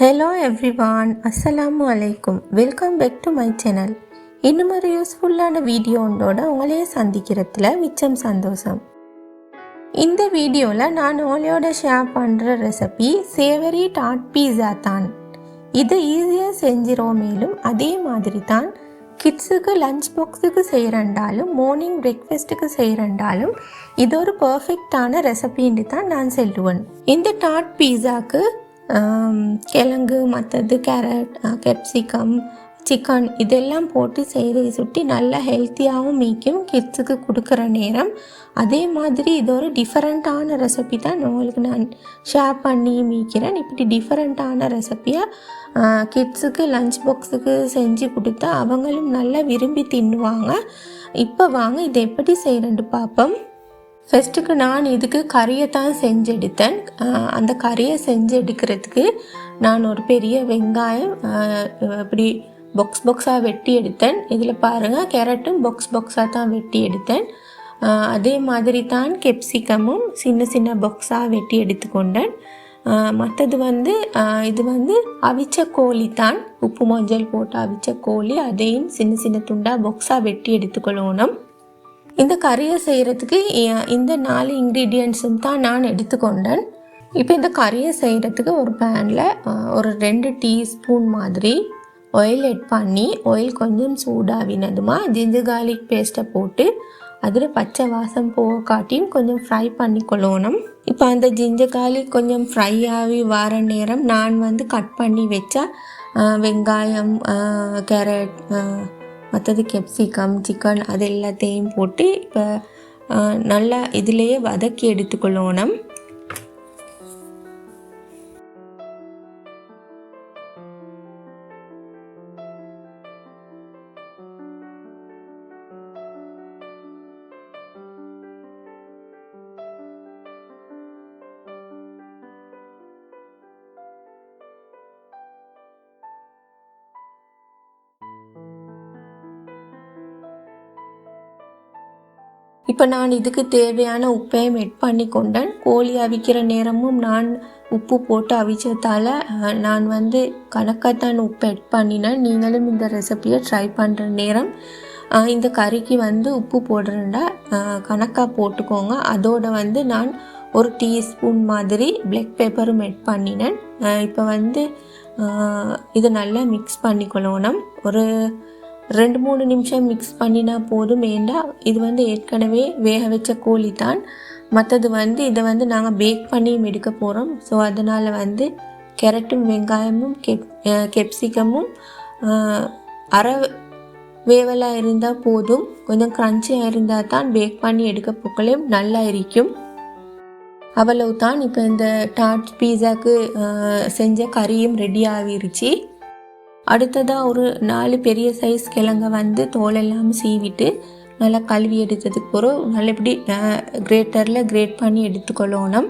Hello everyone அஸ்ஸலாமு அலைக்கும் welcome back to my channel இன்னும் ஒரு யூஸ்ஃபுல்லான வீடியோண்டோட உங்களையே சந்திக்கிறதுல மிச்சம் சந்தோஷம். இந்த வீடியோவில் நான் உங்களோட ஷேர் பண்ணுற ரெசிபி சேவரி டாட் பீஸா தான். இது ஈஸியாக செஞ்சிரோ மேலும் அதே மாதிரி தான் கிட்ஸுக்கு லஞ்ச் பாக்ஸுக்கு செய்கிறண்டாலும் மார்னிங் பிரேக்ஃபாஸ்ட்டுக்கு செய்கிறண்டாலும் இது ஒரு பர்ஃபெக்டான ரெசிபின்னு தான் நான் சொல்லுவேன். இந்த டாட் பீஸாக்கு கிழங்கு மற்றது கேரட் கெப்சிகம் சிக்கன் இதெல்லாம் போட்டு செய்கிறதை சுட்டி நல்லா ஹெல்த்தியாகவும் மீக்கும் கிட்ஸுக்கு கொடுக்குற நேரம். அதே மாதிரி இது ஒரு டிஃப்ரெண்ட்டான ரெசிபி தான் உங்களுக்கு நான் ஷேர் பண்ணி மீக்கிறேன். இப்படி டிஃப்ரெண்ட்டான ரெசிப்பியாக கிட்ஸுக்கு லஞ்ச் பாக்ஸுக்கு செஞ்சு கொடுத்தா அவங்களும் நல்லா விரும்பி தின்னுவாங்க. இப்போ வாங்க இதை எப்படி செய்கிறேன்ட்டு பார்ப்போம். ஃபஸ்ட்டுக்கு நான் இதுக்கு கறியை தான் செஞ்சு எடுத்தேன் அந்த கறியை செஞ்சு எடுக்கிறதுக்கு நான் ஒரு பெரிய வெங்காயம் இப்படி பாக்ஸ் பாக்ஸாக வெட்டி எடுத்தேன். இதில் பாருங்கள் கேரட்டும் பாக்ஸ் பாக்ஸாக தான் வெட்டி எடுத்தேன். அதே மாதிரி தான் கெப்சிகமும் சின்ன சின்ன பாக்ஸாக வெட்டி எடுத்துக்கொண்டேன். மற்றது வந்து இது வந்து அவிச்ச கோழி தான். உப்பு மஞ்சள் போட்டு அவிச்ச கோழி அதையும் சின்ன சின்ன துண்டாக பாக்ஸாக வெட்டி எடுத்துக்கொள்ளணும். இந்த கறியை செய்கிறதுக்கு இந்த நாலு இன்க்ரீடியன்ஸும் தான் நான் எடுத்துக்கொண்டேன். இப்போ இந்த கறியை செய்கிறதுக்கு ஒரு பேனில் ஒரு ரெண்டு டீஸ்பூன் மாதிரி ஆயில் எட் பண்ணி ஆயில் கொஞ்சம் சூடாகினதுமா ஜிஞ்சர் கார்லிக் பேஸ்ட்டை போட்டு அதில் பச்சை வாசம் போக காட்டியும் கொஞ்சம் ஃப்ரை பண்ணி கொள்ளணும் இப்போ அந்த ஜிஞ்சர் கார்லிக் கொஞ்சம் ஃப்ரை ஆகி வர நேரம் நான் வந்து கட் பண்ணி வச்ச வெங்காயம் கேரட் மற்றது கெப்சிகம் சிக்கன் அது எல்லாத்தையும் போட்டு இப்போ நல்லா இதிலேயே வதக்கி எடுத்துக்கொள்ளணும். இப்போ நான் இதுக்கு தேவையான உப்பையும் எட் பண்ணி கொண்டேன். கோழி அவிக்கிற நேரமும் நான் உப்பு போட்டு அவிச்சதால் நான் வந்து கணக்காகத்தான் உப்பு எட் பண்ணினேன். நீங்களும் இந்த ரெசிபியை ட்ரை பண்ணுற நேரம் இந்த கறிக்கு வந்து உப்பு போடுறேன்டா கணக்காக போட்டுக்கோங்க. அதோட வந்து நான் ஒரு டீஸ்பூன் மாதிரி பிளாக் பேப்பரும் எட் பண்ணினேன். இப்போ வந்து இது நல்லா மிக்ஸ் பண்ணிக்கொள்ளணும். ஒரு ரெண்டு மூணு நிமிஷம் மிக்ஸ் பண்ணினா போதும். ஏண்டா? இது வந்து ஏற்கனவே வேக வச்ச கோழி தான். மற்றது வந்து இதை வந்து நாங்கள் பேக் பண்ணியும் எடுக்க போகிறோம் ஸோ அதனால் வந்து கேரட்டும் வெங்காயமும் கெப் கெப்சிகமும் அரை வேவலாக இருந்தால் போதும். கொஞ்சம் க்ரன்ச்சியாக இருந்தால் தான் பேக் பண்ணி எடுக்க போக்களையும் நல்லா இருக்கும் அவ்வளவு தான் இப்போ இந்த டாட் பீஸாக்கு செஞ்ச கறியும் ரெடி ஆகிருச்சு. அடுத்ததாக ஒரு நாலு பெரிய சைஸ் கிழங்க வந்து தோலெல்லாம் சீவிட்டு நல்லா கழுவி எடுத்ததுக்கு பிறகு நல்லபடி கிரேட்டரில் கிரேட் பண்ணி எடுத்துக்கொள்ளணும்.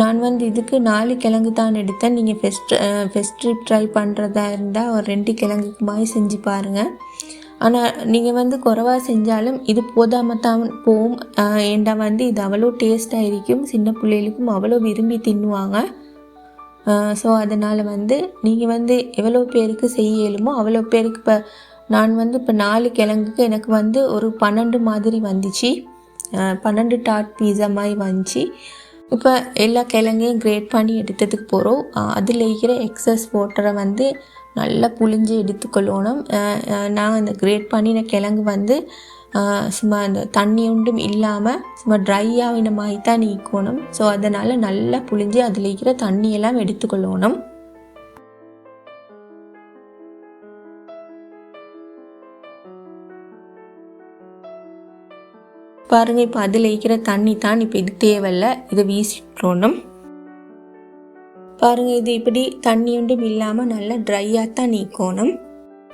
நான் வந்து இதுக்கு நாலு கிழங்கு தான் எடுத்தேன். நீங்கள் ஃபெஸ்ட் ஃபெஸ்ட் ட்ரிப் ட்ரை பண்ணுறதா இருந்தால் ஒரு ரெண்டு கிழங்குக்கு மாதிரி செஞ்சு பாருங்கள் ஆனால் நீங்கள் வந்து குறவாக செஞ்சாலும் இது போதாமல் தான் போகும். ஏண்டா வந்து இது அவ்வளோ டேஸ்ட்டாக இருக்கும். சின்ன பிள்ளைகளுக்கும் அவ்வளோ விரும்பி தின்னுவாங்க. ஸோ அதனால் வந்து நீங்கள் வந்து எவ்வளோ பேருக்கு செய்ய இயலுமோ அவ்வளோ பேருக்கு இப்போ நான் வந்து இப்போ நாலு கிழங்குக்கு எனக்கு வந்து ஒரு பன்னெண்டு மாதிரி வந்துச்சு. பன்னெண்டு டாட் பீஸா மாதிரி வந்துச்சு. இப்போ எல்லா கிழங்கையும் கிரேட் பண்ணி எடுத்ததுக்கு போகிறோம் அதில் இருக்கிற எக்ஸஸ் வாட்டரை வந்து நல்லா புழிஞ்சு எடுத்துக்கொள்ளணும். நான் அந்த கிரேட் பண்ணின கிழங்கு வந்து சும்மா அந்த தண்ணி ஒன்றும் இல்லாமல் சும்மா ட்ரையாக ஆகின மாதிரி தான் நீக்கணும். ஸோ அதனால் நல்லா புழிஞ்சு அதில் இருக்கிற தண்ணியெல்லாம் எடுத்துக்கொள்ளணும். பாருங்க இப்போ அதில் இருக்கிற தண்ணி தான் இப்போ இது தேவையில்ல. இதை வீசிட்டோணும் பாருங்க இது இப்படி தண்ணி ஒன்றும் இல்லாமல் நல்லா ட்ரையாக தான் நீக்கணும்.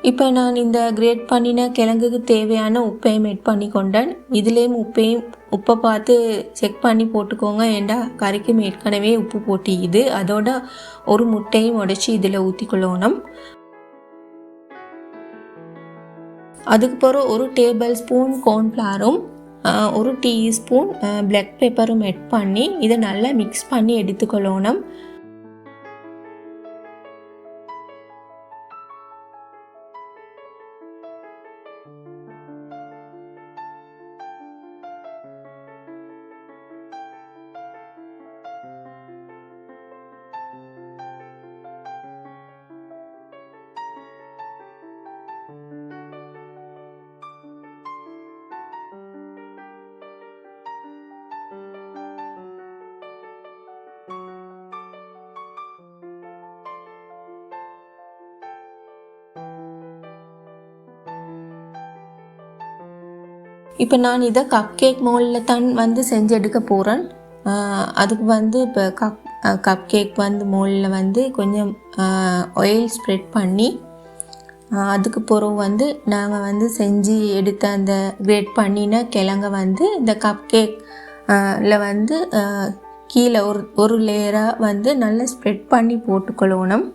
இப்போ நான் இந்த கிரேட் பண்ணின கிழங்குக்கு தேவையான உப்பையும் எட் பண்ணி கொண்டேன் இதுலேயும் உப்பையும் உப்பை பார்த்து செக் பண்ணி போட்டுக்கோங்க. ஏண்டா கறிக்கும் ஏற்கனவே உப்பு போட்டியுது அதோட ஒரு முட்டையும் உடைச்சி இதில் ஊற்றிக்கொள்ளணும் அதுக்கு பிறகு ஒரு டேபிள் ஸ்பூன் கார்ன்ஃப்ளவரும் ஒரு டீஸ்பூன் பிளாக் பேப்பரும் எட் பண்ணி இதை நல்லா மிக்ஸ் பண்ணி எடுத்துக்கொள்ளணும். இப்போ நான் இதை கப் கேக் மோல்டில் தான் வந்து செஞ்சு எடுக்க போகிறேன் அதுக்கு வந்து இப்போ கப் கப் கேக் வந்து மோல்டில் வந்து கொஞ்சம் ஆயில் ஸ்ப்ரெட் பண்ணி அதுக்கு பிறகு வந்து நாங்கள் வந்து செஞ்சு எடுத்த அந்த கிரேட் பண்ணின கிழங்க வந்து இந்த கப் கேக்கில் வந்து கீழே ஒரு ஒரு லேயராக வந்து நல்லா ஸ்ப்ரெட் பண்ணி போட்டுக்கொள்ளணும்.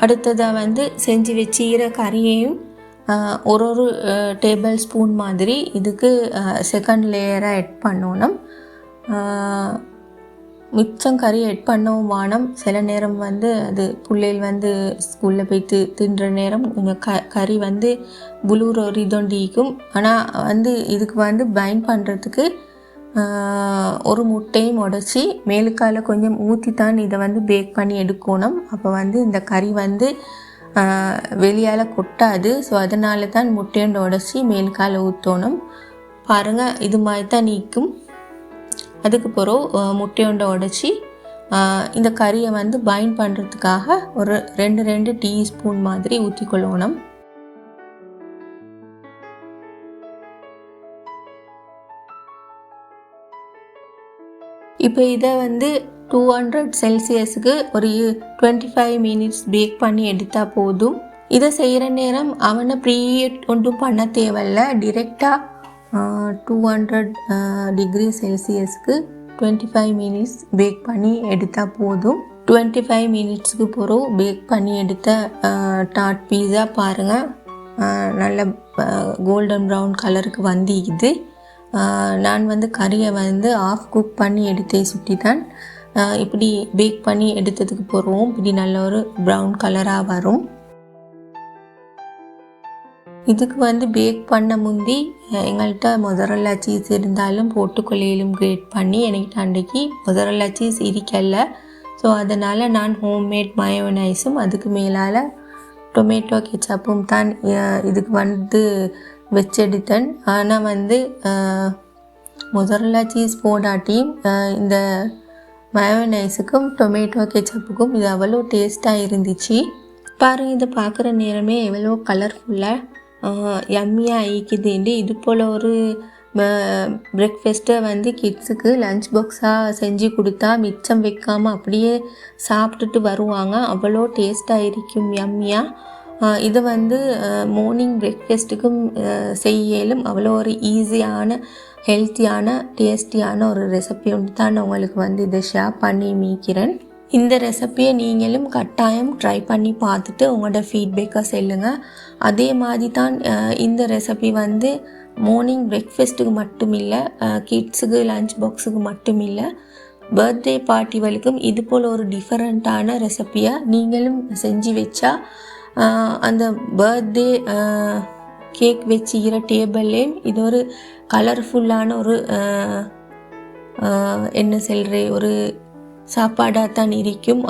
அடுத்ததாக வந்து செஞ்சு வச்சுக்கிற கறியையும் ஒரு ஒரு டேபிள் ஸ்பூன் மாதிரி இதுக்கு செகண்ட் லேயராக எட் பண்ணணும். மிச்சம் கறி எட் பண்ணவும் வானம் சில நேரம் வந்து அது பிள்ளைகள் வந்து ஸ்கூலில் போயிட்டு தின்ற நேரம் கொஞ்சம் க கறி வந்து புளூர் ஒரு இதொண்டிக்கும் ஆனால் வந்து இதுக்கு வந்து பைண்ட் பண்ணுறதுக்கு ஒரு முட்டையும் உடச்சி மேலுக்கால கொஞ்சம் ஊற்றி தான் இதை வந்து பேக் பண்ணி எடுக்கணும். அப்போ வந்து இந்த கறி வந்து வெளியால் கொட்டாது. ஸோ அதனால தான் முட்டையோண்டு உடச்சி மேலுக்கால ஊற்றணும் பாருங்கள் இது மாதிரி தான் நீக்கும். அதுக்கு பிறகு அஹ், முட்டையோண்டை உடச்சி இந்த கறியை வந்து பைண்ட் பண்ணுறதுக்காக ஒரு ரெண்டு ரெண்டு டீஸ்பூன் மாதிரி ஊற்றிக்கொள்ளணும் இப்போ இதை வந்து டூ ஹண்ட்ரட் செல்சியஸுக்கு ஒரு டுவெண்ட்டி ஃபைவ் மினிட்ஸ் பேக் பண்ணி எடுத்தால் போதும். இதை செய்கிற நேரம் அவனை ப்ரீஹீட் ஒன்றும் பண்ண தேவையில்ல. டிரெக்டாக டூ ஹண்ட்ரட் டிகிரி செல்சியஸ்க்கு டுவெண்ட்டி ஃபைவ் மினிட்ஸ் பேக் பண்ணி எடுத்தால் போதும். டுவெண்ட்டி ஃபைவ் மினிட்ஸ்க்கு பிறகு பேக் பண்ணி எடுத்த டாட் பீஸா பாருங்கள் நல்ல கோல்டன் ப்ரௌன் கலருக்கு வந்திக்குது இது. நான் வந்து கறியை வந்து ஆஃப் குக் பண்ணி எடுத்தே சுட்டி தான் இப்படி பேக் பண்ணி எடுத்ததுக்கு போகிறோம் இப்படி நல்ல ஒரு ப்ரௌன் கலராக வரும். இதுக்கு வந்து பேக் பண்ண முந்தி எங்கள்கிட்ட மொதரல்லா சீஸ் இருந்தாலும் போட்டுக்கொள்ளையிலும் கிரேட் பண்ணி எனக்கு அன்றைக்கு மொதரல்லா சீஸ் இருக்கல. ஸோ அதனால் நான் ஹோம்மேட் மயோனைஸும் அதுக்கு மேலால் டொமேட்டோ கெச்சப்பும் தான் இதுக்கு வந்து வச்செடுத்தேன். ஆனால் வந்து முதல்ல சீஸ் போடாட்டியும் இந்த மயோனைஸுக்கும் டொமேட்டோ கெச்சப்புக்கும் இது அவ்வளோ டேஸ்ட்டாக இருந்துச்சு. பாருங்கள் இதை பார்க்குற நேரமே எவ்வளோ கலர்ஃபுல்லாக யம்மியாக ஆயிக்குதுண்டு இது போல் ஒரு பிரேக்ஃபஸ்ட்டை வந்து கிட்ஸுக்கு லஞ்ச் பாக்ஸாக செஞ்சு கொடுத்தா மிச்சம் வைக்காமல் அப்படியே சாப்பிட்டுட்டு வருவாங்க. அவ்வளோ டேஸ்ட்டாக இருக்கும் யம்மியாக இது வந்து மார்னிங் பிரேக்ஃபாஸ்ட்டுக்கும் செய்யலும் அவ்வளோ ஒரு ஈஸியான ஹெல்த்தியான டேஸ்டியான ஒரு ரெசிபி ஒன்று தான் நான் உங்களுக்கு வந்து இதை ஷேர் பண்ணி மீக்கிறேன் இந்த ரெசிப்பியை நீங்களும் கட்டாயம் ட்ரை பண்ணி பார்த்துட்டு உங்களோட ஃபீட்பேக்காக சொல்லுங்கள் அதே மாதிரி தான் இந்த ரெசிபி வந்து மார்னிங் பிரேக்ஃபாஸ்ட்டுக்கு மட்டும் இல்லை கிட்ஸுக்கு லஞ்ச் பாக்ஸுக்கு மட்டும் இல்லை பர்த்டே பார்ட்டிகளுக்கும் இது போல் ஒரு டிஃப்ரெண்ட்டான ரெசிப்பியை நீங்களும் செஞ்சு வச்சா அந்த பர்த்டே கேக் வச்சுக்கிற டேபிள்லேயும் இது ஒரு கலர்ஃபுல்லான ஒரு என்ன சொல்கிறே ஒரு சாப்பாடாக தான் இருக்கும்.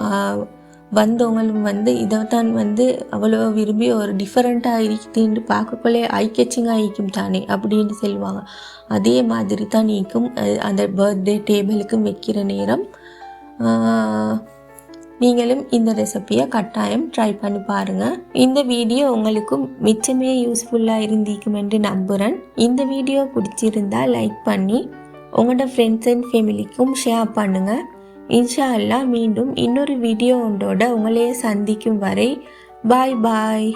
வந்தவங்களும் வந்து இதை தான் வந்து அவ்வளோ விரும்பி ஒரு டிஃப்ரெண்ட்டாக இருக்குதுன்னு பார்க்கக்குள்ளே ஐக்கச்சிங்காக இருக்கும் தானே அப்படின்னு சொல்லுவாங்க. அதே மாதிரி தான் நீக்கும் அந்த பர்த்டே டேபிளுக்கும் வைக்கிற நேரம். ஆஹ், நீங்களும் இந்த ரெசிப்பியை கட்டாயம் ட்ரை பண்ணி பாருங்கள் இந்த வீடியோ உங்களுக்கும் மிச்சமே யூஸ்ஃபுல்லாக இருந்திருக்கும் என்று நம்புகிறேன் இந்த வீடியோ பிடிச்சிருந்தா லைக் பண்ணி உங்களோட ஃப்ரெண்ட்ஸ் அண்ட் ஃபேமிலிக்கும் ஷேர் பண்ணுங்கள் இன்ஷா அல்லாஹ் மீண்டும் இன்னொரு வீடியோ ஒன்றோட உங்களையே சந்திக்கும் வரை பாய் பாய்